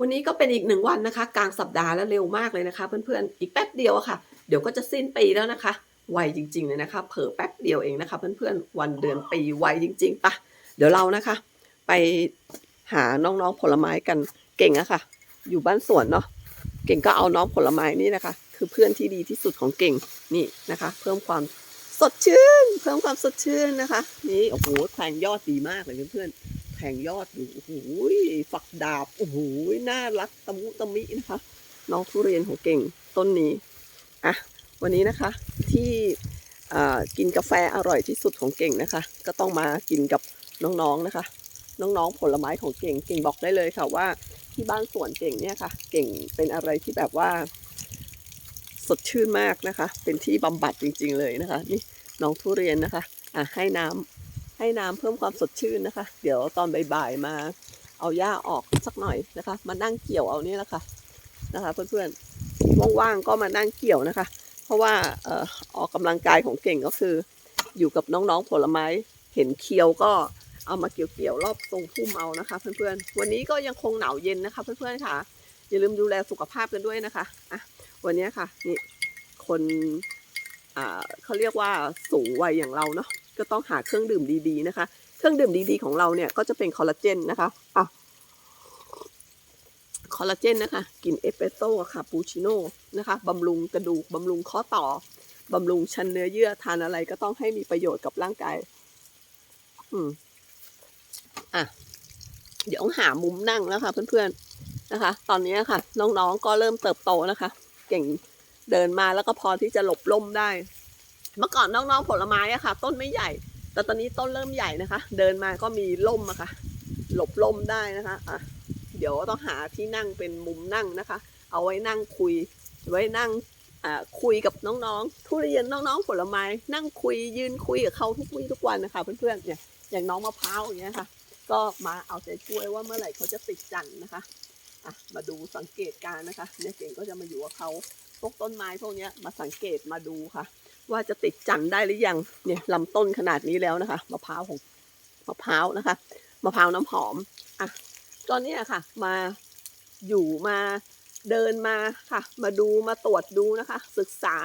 วันนี้ก็เป็นอีกหนึ่งวันนะคะ กลางสัปดาห์แล้วเร็วมากเลยนะคะ เพื่อนๆอีกแป๊บเดียวอะค่ะ เดี๋ยวก็จะสิ้นปีแล้วนะคะไวจริงๆเลยนะคะ เผลอแป๊บเดียวเองนะคะ เพื่อนๆวันเดือนปีไวจริงๆปะเดี๋ยวเรานะคะ ไปหาน้องๆผลไม้กันเก่งอะค่ะ อยู่บ้านสวนเนาะเก่งก็เอาน้องผลไม้นี่นะคะ คือเพื่อนที่ดีที่สุดของเก่งนี่นะคะ เพิ่มความสดชื่น เพิ่มความสดชื่นนะคะ นี่โอ้โหแทงยอดดีมากเลยเพื่อนๆ แทงยอดดูโอ้โหฝักดาบโอ้โหน่ารักตะมุตะมินะคะ น้องทุเรียนของเก่งต้นนี้อะวันนี้นะคะที่กินกาแฟอร่อยที่สุดของเก่งนะคะ ก็ต้องมากินกับน้องๆนะคะ น้องๆผลไม้ของเก่งเก่งบอกได้เลยค่ะว่าที่บ้านสวนเก่งเนี่ยค่ะ เก่งเป็นอะไรที่แบบว่า สดชื่นมากนะคะ เป็นที่บำบัดจริง ๆ เลยนะคะ นี่น้องทุเรียนนะคะ อะให้น้ำ ให้น้ำเพิ่มความสดชื่นนะคะ เดี๋ยวตอนบ่ายๆมาเอาหญ้าออกสักหน่อยนะคะ มานั่งเกี่ยวเอานี่แหละค่ะนะคะเพื่อนๆว่างๆก็มานั่งเกี่ยวนะคะ เพราะว่าเอ่อออกกำลังกายของเก่งก็คือ อยู่กับน้องๆผลไม้เห็นเคียวก็เอามาเกี่ยวๆรอบตรงพุ่มเอานะคะ เพื่อนๆวันนี้ก็ยังคงหนาวเย็นนะคะ เพื่อนๆค่ะ อย่าลืมดูแลสุขภาพกันด้วยนะคะอะวันนี้ค่ะนี่คนอ่าเขาเรียกว่าสูงวัยอย่างเราเนาะ ก็ต้องหาเครื่องดื่มดีๆนะคะ เครื่องดื่มดีๆของเราเนี่ยก็จะเป็นคอลลาเจนนะคะอะคอลลาเจนนะคะ กินเอสเปรสโซ่กับคาปูชิโน่นะคะบำรุงกระดูกบำรุงข้อต่อบำรุงชั้นเนื้อเยื่อทานอะไรก็ต้องให้มีประโยชน์กับร่างกาย อืม อะ เดี๋ยวหามุมนั่งแล้วค่ะเพื่อนๆนะคะ ตอนนี้ค่ะ น้องๆก็เริ่มเติบโตนะคะ เก่งเดินมาแล้วก็พอที่จะหลบล่มได้ เมื่อก่อนน้องๆผลไม้อะค่ะ ต้นไม่ใหญ่ แต่ตอนนี้ต้นเริ่มใหญ่นะคะ เดินมาก็มีล่มอะค่ะ หลบล่มได้นะคะอะเดี๋ยวต้องหาที่นั่งเป็นมุมนั่งนะคะ เอาไว้นั่งคุย ไว้นั่งอ่าคุยกับน้องๆ ทุเรียนน้องๆ ผลไม้ นั่งคุยยืนคุยกับเขาทุกวี่ทุกวันนะคะเพื่อนๆ เนี่ยอย่างน้องมะพร้าวอย่างเงี้ยค่ะ ก็มาเอาใจช่วยว่าเมื่อไหร่เขาจะติดจันนะคะอะมาดูสังเกตการนะคะเนี่ยเก่งก็จะมาอยู่กับเขาพวกต้นไม้พวกเนี้ยมาสังเกตมาดูค่ะ ว่าจะติดจันทร์ได้หรือยังเนี่ยลำต้นขนาดนี้แล้วนะคะมะพร้าวของมะพร้าวนะคะมะพร้าวน้ำหอมอะตอนนี้ค่ะ มาอยู่มาเดินมาค่ะ มาดูมาตรวจดูนะคะ ศึกษา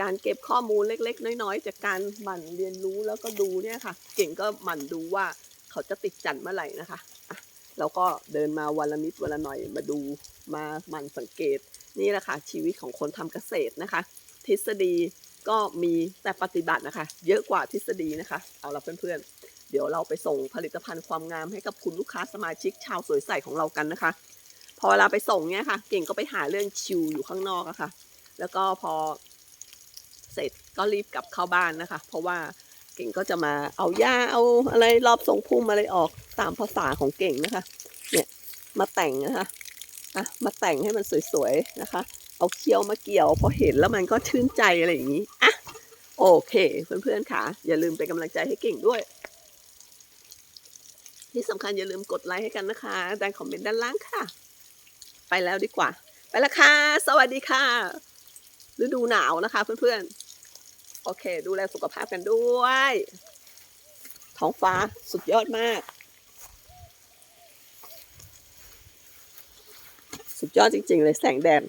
การเก็บข้อมูลเล็ก ๆ น้อยๆ จากการหมั่นเรียนรู้แล้วก็ดูเนี่ยค่ะ เก่งก็หมั่นดูว่าเขาจะติดจันทร์เมื่อไหร่นะคะแล้วก็เดินมาวันละนิดวันละหน่อยมาดูมาหมั่นสังเกตนี่แหละค่ะชีวิตของคนทำเกษตรนะคะ ทฤษฎี ก็มีแต่ปฏิบัตินะคะ เยอะกว่าทฤษฎีนะคะ เอาละเพื่อนๆ เดี๋ยวเราไปส่งผลิตภัณฑ์ความงามให้กับคุณลูกค้าสมาชิกชาวสวยใสของเรากันนะคะ พอเวลาไปส่งเนี่ยค่ะ เก่งก็ไปหาเรื่องชิวอยู่ข้างนอกอะค่ะ แล้วก็พอเสร็จก็รีบกลับเข้าบ้านนะคะ เพราะว่าเก่งก็จะมาเอาหญ้าเอาอะไรรอบทรงพุ่มอะไรออกตามภาษาของเก่งนะคะ เนี่ยมาแต่งนะคะอะมาแต่งให้มันสวยๆนะคะ เอาเคี้ยวมาเกี่ยวพอเห็นแล้วมันก็ชื่นใจอะไรอย่างนี้อะโอเค เพื่อนๆค่ะ อย่าลืมเป็นกำลังใจให้เก่งด้วย ที่สำคัญอย่าลืมกดไลค์ให้กันนะคะด้านคอมเมนต์ด้านล่างค่ะ ไปแล้วดีกว่า ไปแล้วค่ะ สวัสดีค่ะ ฤดูหนาวนะคะเพื่อนๆ โอเค ดูแลสุขภาพกันด้วย ท้องฟ้าสุดยอดมาก สุดยอดจริง ๆ เลยแสงแดด